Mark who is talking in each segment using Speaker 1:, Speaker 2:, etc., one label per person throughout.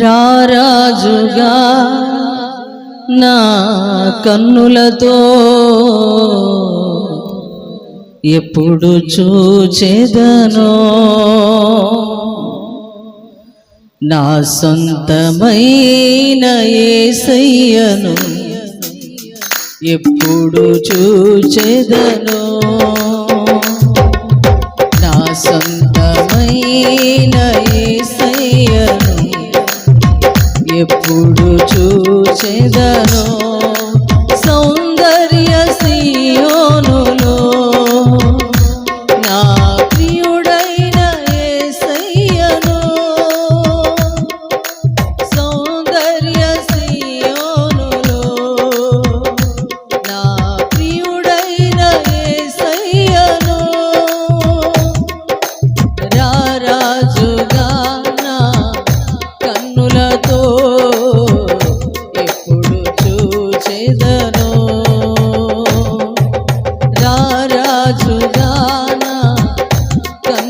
Speaker 1: రారాజుగా నా కన్నులతో ఎప్పుడు చూచేదనో నా సొంతమైన ఏసయ్యను ఎప్పుడు చూచేదనో legenda.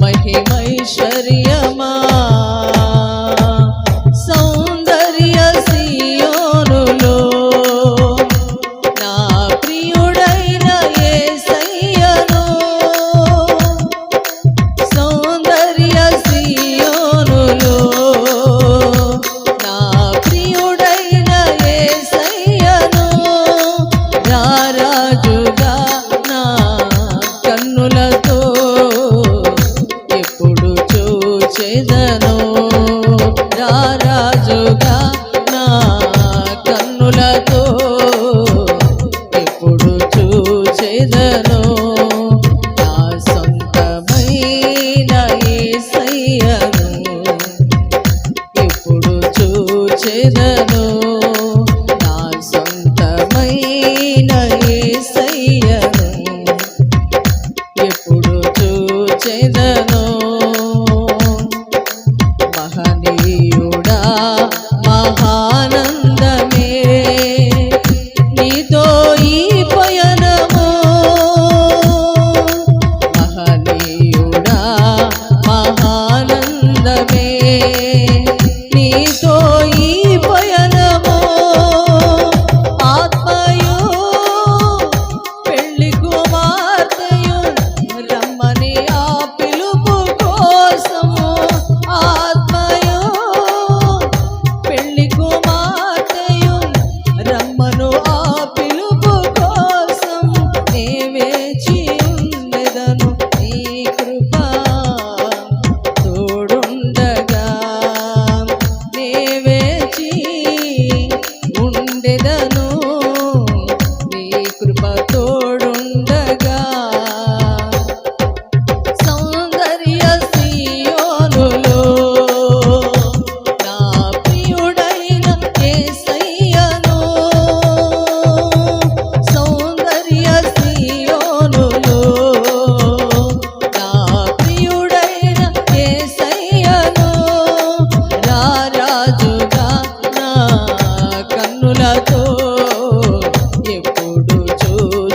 Speaker 1: మహిమైశ్వర్యమా చేరను